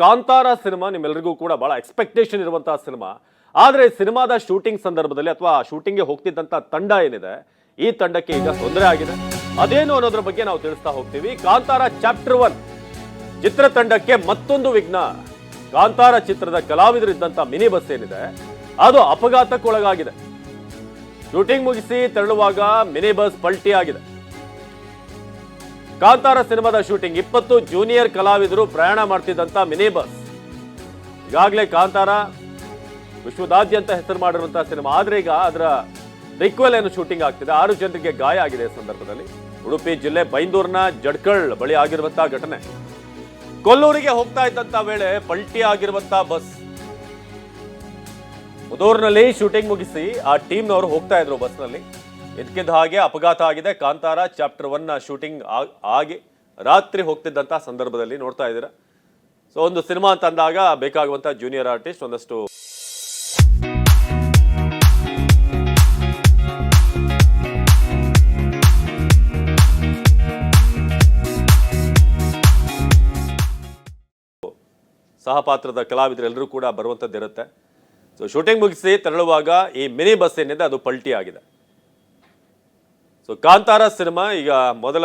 Kantara cinema ನಿಮ್ಮೆಲ್ಲರಿಗೂ ಕೂಡ ಬಹಳ ಎಕ್ಸ್ಪೆಕ್ಟೇಷನ್ ಇರುವಂತಹ ಸಿನಿಮಾ. ಆದರೆ ಸಿನಿಮಾದ ಶೂಟಿಂಗ್ ಸಂದರ್ಭದಲ್ಲಿ ಅಥವಾ ಶೂಟಿಂಗ್ಗೆ ಹೋಗ್ತಿದ್ದಂಥ ತಂಡ ಏನಿದೆ, ಈ ತಂಡಕ್ಕೆ ಈಗ ತೊಂದರೆ ಆಗಿದೆ. ಅದೇನು ಅನ್ನೋದ್ರ ಬಗ್ಗೆ ನಾವು ತಿಳಿಸ್ತಾ ಹೋಗ್ತೀವಿ. ಕಾಂತಾರ ಚಾಪ್ಟರ್ ಒನ್ ಚಿತ್ರತಂಡಕ್ಕೆ ಮತ್ತೊಂದು ವಿಘ್ನ. ಕಾಂತಾರ ಚಿತ್ರದ ಕಲಾವಿದರಿದ್ದಂಥ ಮಿನಿ ಬಸ್ ಏನಿದೆ, ಅದು ಅಪಘಾತಕ್ಕೊಳಗಾಗಿದೆ. ಶೂಟಿಂಗ್ ಮುಗಿಸಿ ತೆರಳುವಾಗ ಮಿನಿ ಬಸ್ ಪಲ್ಟಿ ಆಗಿದೆ ಕಾಂತಾರ ಸಿನಿಮಾದ ಶೂಟಿಂಗ್. ಇಪ್ಪತ್ತು ಜೂನಿಯರ್ ಕಲಾವಿದರು ಪ್ರಯಾಣ ಮಾಡ್ತಿದ್ದಂಥ ಮಿನಿ ಬಸ್ ಈಗಾಗಲೇ ಕಾಂತಾರ ವಿಶ್ವದಾದ್ಯಂತ ಹೆಸರು ಮಾಡಿರುವಂತಹ ಸಿನಿಮಾ. ಆದ್ರೆ ಈಗ ಅದರ ರಿಕ್ವೆಲ್ ಏನು ಶೂಟಿಂಗ್ ಆಗ್ತಿದೆ. ಆರು ಜನರಿಗೆ ಗಾಯ ಆಗಿದೆ ಸಂದರ್ಭದಲ್ಲಿ. ಉಡುಪಿ ಜಿಲ್ಲೆ ಬೈಂದೂರಿನ ಜಡ್ಕಳ್ ಬಳಿ ಆಗಿರುವಂತಹ ಘಟನೆ. ಕೊಲ್ಲೂರಿಗೆ ಹೋಗ್ತಾ ಇದ್ದಂತ ವೇಳೆ ಪಲ್ಟಿ ಆಗಿರುವಂತಹ ಬಸ್. ಮುದೂರಿನಲ್ಲಿ ಶೂಟಿಂಗ್ ಮುಗಿಸಿ ಆ ಟೀಮ್ನವರು ಹೋಗ್ತಾ ಇದ್ರು ಬಸ್ನಲ್ಲಿ. ಇದಕ್ಕಿದ್ದ ಹಾಗೆ ಅಪಘಾತ ಆಗಿದೆ. ಕಾಂತಾರ ಚಾಪ್ಟರ್ ಒನ್ ಶೂಟಿಂಗ್ ಆಗಿ ರಾತ್ರಿ ಹೋಗ್ತಿದ್ದಂತ ಸಂದರ್ಭದಲ್ಲಿ ನೋಡ್ತಾ ಇದ್ದೀರ. ಸೊ, ಒಂದು ಸಿನಿಮಾ ಅಂತ ಅಂದಾಗ ಬೇಕಾಗುವಂತ ಜೂನಿಯರ್ ಆರ್ಟಿಸ್ಟ್ ಒಂದಷ್ಟು ಸಹಪಾತ್ರದ ಕಲಾವಿದರೆಲ್ಲರೂ ಕೂಡ ಬರುವಂಥದ್ದಿರುತ್ತೆ ಸೊ, ಶೂಟಿಂಗ್ ಮುಗಿಸಿ ತೆರಳುವಾಗ ಈ ಮಿನಿ ಬಸ್ ಏನಿದೆ ಅದು ಪಲ್ಟಿ ಆಗಿದೆ ಸೊ ಕಾಂತಾರ ಸಿನಿಮಾ ಈಗ ಮೊದಲ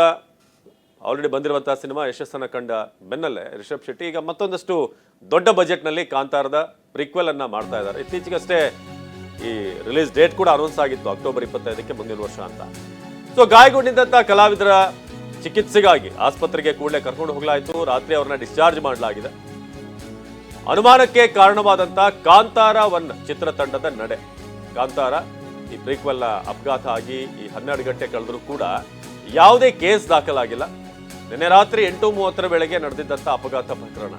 ಆಲ್ರೆಡಿ ಬಂದಿರುವಂತಹ ಸಿನಿಮಾ ಯಶಸ್ಸನ್ನು ಕಂಡ ಬೆನ್ನಲ್ಲೇ ರಿಷಬ್ ಶೆಟ್ಟಿ, ಈಗ ಮತ್ತೊಂದಷ್ಟು ದೊಡ್ಡ ಬಜೆಟ್ನಲ್ಲಿ ಕಾಂತಾರದ ಪ್ರಿಕ್ವೆಲ್ ಅನ್ನ ಮಾಡ್ತಾ ಇದ್ದಾರೆ. ಇತ್ತೀಚೆಗಷ್ಟೇ ಈ ರಿಲೀಸ್ ಡೇಟ್ ಕೂಡ ಅನೌನ್ಸ್ ಆಗಿತ್ತು ಅಕ್ಟೋಬರ್ ಇಪ್ಪತ್ತೈದಕ್ಕೆ ಮುಂದಿನ ವರ್ಷ ಅಂತ. ಸೊ ಗಾಯಗೊಂಡಿದ್ದಂಥ ಕಲಾವಿದರ ಚಿಕಿತ್ಸೆಗಾಗಿ ಆಸ್ಪತ್ರೆಗೆ ಕೂಡಲೇ ಕರ್ಕೊಂಡು ಹೋಗಲಾಯಿತು. ರಾತ್ರಿ ಅವ್ರನ್ನ ಡಿಸ್ಚಾರ್ಜ್ ಮಾಡಲಾಗಿದೆ. ಅನುಮಾನಕ್ಕೆ ಕಾರಣವಾದಂಥ ಕಾಂತಾರ ಒನ್ ಚಿತ್ರತಂಡದ ನಡೆ. ಕಾಂತಾರ ಈ ಪ್ರೀಕ್ವೆಲ್ ಅಪಘಾತ ಆಗಿ ಈ ಹನ್ನೆರಡು ಗಂಟೆ ಕಳೆದರೂ ಕೂಡ ಯಾವುದೇ ಕೇಸ್ ದಾಖಲಾಗಿಲ್ಲ. ನಿನ್ನೆ ರಾತ್ರಿ ಎಂಟು ಮೂವತ್ತರ ವೇಳೆಗೆ ನಡೆದಿದ್ದಂತ ಅಪಘಾತ ಪ್ರಕರಣ.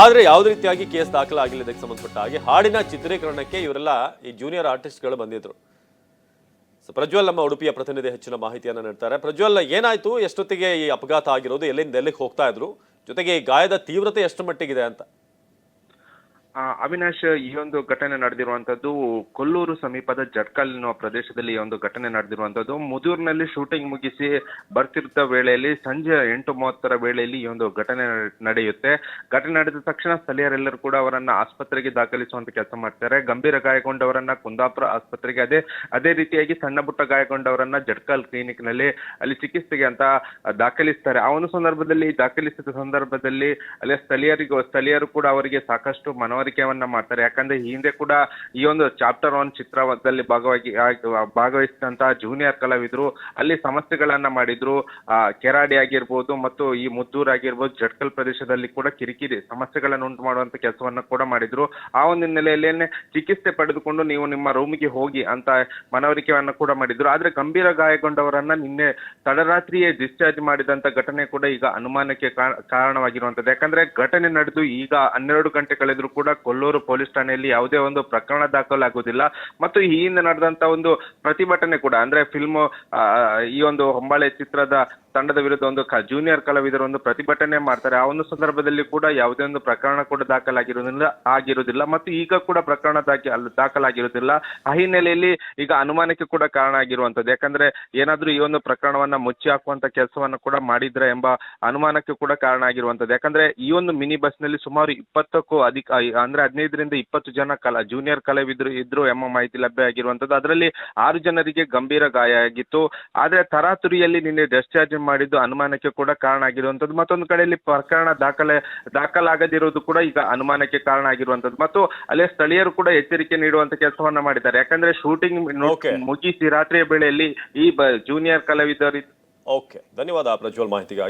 ಆದರೆ ಯಾವುದೇ ರೀತಿಯಾಗಿ ಕೇಸ್ ದಾಖಲಾಗಿಲ್ಲ ಇದಕ್ಕೆ ಸಂಬಂಧಪಟ್ಟ ಹಾಗೆ ಹಾಡಿನ ಚಿತ್ರೀಕರಣಕ್ಕೆ ಇವರೆಲ್ಲ ಈ ಜೂನಿಯರ್ ಆರ್ಟಿಸ್ಟ್ಗಳು ಬಂದಿದ್ರು. ಸೊ ಪ್ರಜ್ವಲ್ ನಮ್ಮ ಉಡುಪಿಯ ಪ್ರತಿನಿಧಿ ಹೆಚ್ಚಿನ ಮಾಹಿತಿಯನ್ನು ನೀಡ್ತಾರೆ. ಪ್ರಜ್ವಲ್, ಏನಾಯ್ತು? ಎಷ್ಟೊತ್ತಿಗೆ ಈ ಅಪಘಾತ ಆಗಿರೋದು? ಎಲ್ಲಿಂದ ಎಲ್ಲಿಗೆ ಹೋಗ್ತಾ ಇದ್ರು? ಜೊತೆಗೆ ಈ ಗಾಯದ ತೀವ್ರತೆ ಎಷ್ಟು ಮಟ್ಟಿಗಿದೆ ಅಂತ. ಅವಿನಾಶ್ ಈ ಒಂದು ಘಟನೆ ನಡೆದಿರುವಂತದ್ದು ಕೊಲ್ಲೂರು ಸಮೀಪದ ಜಟ್ಕಲ್ ಎನ್ನುವ ಪ್ರದೇಶದಲ್ಲಿ ಈ ಒಂದು ಘಟನೆ ನಡೆದಿರುವಂತದ್ದು. ಮುದೂರ್ನಲ್ಲಿ ಶೂಟಿಂಗ್ ಮುಗಿಸಿ ಬರ್ತಿರ್ತ ವೇಳೆಯಲ್ಲಿ ಸಂಜೆ ಎಂಟು ಮೂವತ್ತರ ವೇಳೆಯಲ್ಲಿ ಈ ಒಂದು ಘಟನೆ ನಡೆಯುತ್ತೆ. ಘಟನೆ ನಡೆದ ತಕ್ಷಣ ಸ್ಥಳೀಯರೆಲ್ಲರೂ ಕೂಡ ಅವರನ್ನ ಆಸ್ಪತ್ರೆಗೆ ದಾಖಲಿಸುವಂತ ಕೆಲಸ ಮಾಡ್ತಾರೆ. ಗಂಭೀರ ಗಾಯಗೊಂಡವರನ್ನ ಕುಂದಾಪುರ ಆಸ್ಪತ್ರೆಗೆ, ಅದೇ ಅದೇ ರೀತಿಯಾಗಿ ಸಣ್ಣ ಪುಟ್ಟ ಗಾಯಗೊಂಡವರನ್ನ ಜಟ್ಕಲ್ ಕ್ಲಿನಿಕ್ನಲ್ಲಿ ಅಲ್ಲಿ ಚಿಕಿತ್ಸೆಗೆ ಅಂತ ದಾಖಲಿಸ್ತಾರೆ. ಆ ಒಂದು ಸಂದರ್ಭದಲ್ಲಿ, ದಾಖಲಿಸಿದ ಸಂದರ್ಭದಲ್ಲಿ ಅಲ್ಲಿ ಸ್ಥಳೀಯರಿಗೂ, ಸ್ಥಳೀಯರು ಕೂಡ ಅವರಿಗೆ ಸಾಕಷ್ಟು ಮನವರಿಕೆಯನ್ನ ಮಾಡ್ತಾರೆ. ಯಾಕಂದ್ರೆ ಹಿಂದೆ ಕೂಡ ಈ ಒಂದು ಚಾಪ್ಟರ್ ಒನ್ ಚಿತ್ರದಲ್ಲಿ ಭಾಗವಾಗಿ ಭಾಗವಹಿಸಿದಂತ ಭಾಗವಹಿಸಿದಂತಹ ಜೂನಿಯರ್ ಕಲಾವಿದರು ಅಲ್ಲಿ ಸಮಸ್ಯೆಗಳನ್ನ ಮಾಡಿದ್ರು. ಆ, ಕೆರಾಡಿ ಆಗಿರ್ಬೋದು ಮತ್ತು ಈ ಮುದ್ದೂರ್ ಆಗಿರ್ಬೋದು ಜಟ್ಕಲ್ ಪ್ರದೇಶದಲ್ಲಿ ಕೂಡ ಕಿರಿಕಿರಿ ಸಮಸ್ಯೆಗಳನ್ನು ಉಂಟು ಮಾಡುವಂತ ಕೆಲಸವನ್ನ ಕೂಡ ಮಾಡಿದ್ರು. ಆ ಒಂದು ಹಿನ್ನೆಲೆಯಲ್ಲೇನೆ ಚಿಕಿತ್ಸೆ ಪಡೆದುಕೊಂಡು ನೀವು ನಿಮ್ಮ ರೂಮಿಗೆ ಹೋಗಿ ಅಂತ ಮನವರಿಕೆಯನ್ನ ಕೂಡ ಮಾಡಿದ್ರು. ಆದ್ರೆ ಗಂಭೀರ ಗಾಯಗೊಂಡವರನ್ನ ನಿನ್ನೆ ತಡರಾತ್ರಿಯೇ ಡಿಸ್ಚಾರ್ಜ್ ಮಾಡಿದಂತ ಘಟನೆ ಕೂಡ ಈಗ ಅನುಮಾನಕ್ಕೆ ಕಾರಣವಾಗಿರುವಂತದ್ದು. ಯಾಕಂದ್ರೆ ಘಟನೆ ನಡೆದು ಈಗ ಹನ್ನೆರಡು ಗಂಟೆ ಕಳೆದ್ರು ಕೂಡ ಕೊಲ್ಲೂರು ಪೊಲೀಸ್ ಠಾಣೆಯಲ್ಲಿ ಯಾವುದೇ ಒಂದು ಪ್ರಕರಣ ದಾಖಲಾಗುವುದಿಲ್ಲ. ಮತ್ತು ಈ ಹಿಂದೆ ನಡೆದಂತ ಒಂದು ಪ್ರತಿಭಟನೆ ಕೂಡ, ಅಂದ್ರೆ ಫಿಲ್ಮ್ ಈ ಒಂದು ಹೊಂಬಾಳೆ ಚಿತ್ರದ ತಂಡದ ವಿರುದ್ಧ ಒಂದು ಜೂನಿಯರ್ ಕಲಾವಿದರು ಒಂದು ಪ್ರತಿಭಟನೆ ಮಾಡ್ತಾರೆ. ಆ ಒಂದು ಸಂದರ್ಭದಲ್ಲಿ ಕೂಡ ಯಾವುದೇ ಒಂದು ಪ್ರಕರಣ ಕೂಡ ದಾಖಲಾಗಿರುವುದಿಲ್ಲ, ಆಗಿರುವುದಿಲ್ಲ. ಮತ್ತು ಈಗ ಕೂಡ ಪ್ರಕರಣ ದಾಖಿ, ಅಲ್ಲಿ ದಾಖಲಾಗಿರುವುದಿಲ್ಲ. ಆ ಹಿನ್ನೆಲೆಯಲ್ಲಿ ಈಗ ಅನುಮಾನಕ್ಕೆ ಕೂಡ ಕಾರಣ ಆಗಿರುವಂತದ್ದು ಯಾಕಂದ್ರೆ ಏನಾದ್ರೂ ಈ ಒಂದು ಪ್ರಕರಣವನ್ನ ಮುಚ್ಚಿ ಹಾಕುವಂತ ಕೆಲಸವನ್ನ ಕೂಡ ಮಾಡಿದ್ರೆ ಎಂಬ ಅನುಮಾನಕ್ಕೆ ಕೂಡ ಕಾರಣ ಆಗಿರುವಂತದ್ದು ಯಾಕಂದ್ರೆ ಈ ಒಂದು ಮಿನಿ ಬಸ್ನಲ್ಲಿ ಸುಮಾರು ಇಪ್ಪತ್ತಕ್ಕೂ ಅಧಿಕ ಅಂದ್ರೆ ಹದಿನೈದರಿಂದ ಇಪ್ಪತ್ತು ಜನ ಕಲಾ ಜೂನಿಯರ್ ಕಲಾವಿದರು ಇದ್ರು ಎಂಬ ಮಾಹಿತಿ ಲಭ್ಯ ಆಗಿರುವಂತದ್ದು ಅದರಲ್ಲಿ ಆರು ಜನರಿಗೆ ಗಂಭೀರ ಗಾಯ ಆಗಿತ್ತು. ಆದ್ರೆ ತರಾತುರಿಯಲ್ಲಿ ನಿನ್ನೆ ಡಿಸ್ಚಾರ್ಜ್ ಮಾಡಿದ್ದು ಅನುಮಾನಕ್ಕೆ ಕೂಡ ಕಾರಣ ಆಗಿರುವಂತದ್ದು ಮತ್ತೊಂದು ಕಡೆಯಲ್ಲಿ ಪ್ರಕರಣ ದಾಖಲೆ ದಾಖಲಾಗದಿರುವುದು ಕೂಡ ಈಗ ಅನುಮಾನಕ್ಕೆ ಕಾರಣ ಆಗಿರುವಂತದ್ದು ಮತ್ತು ಅಲ್ಲೇ ಸ್ಥಳೀಯರು ಕೂಡ ಎಚ್ಚರಿಕೆ ನೀಡುವಂತ ಕೆಲಸವನ್ನ ಮಾಡಿದ್ದಾರೆ. ಯಾಕಂದ್ರೆ ಶೂಟಿಂಗ್ Okay. ಮುಗಿಸಿ ರಾತ್ರಿಯ ವೇಳೆಯಲ್ಲಿ ಈ ಬ ಜೂನಿಯರ್ ಕಲಾವಿದರಿ ಓಕೆ ಧನ್ಯವಾದ ಪ್ರಜ್ವಲ್ ಮಾಹಿತಿಗಾಗಿ.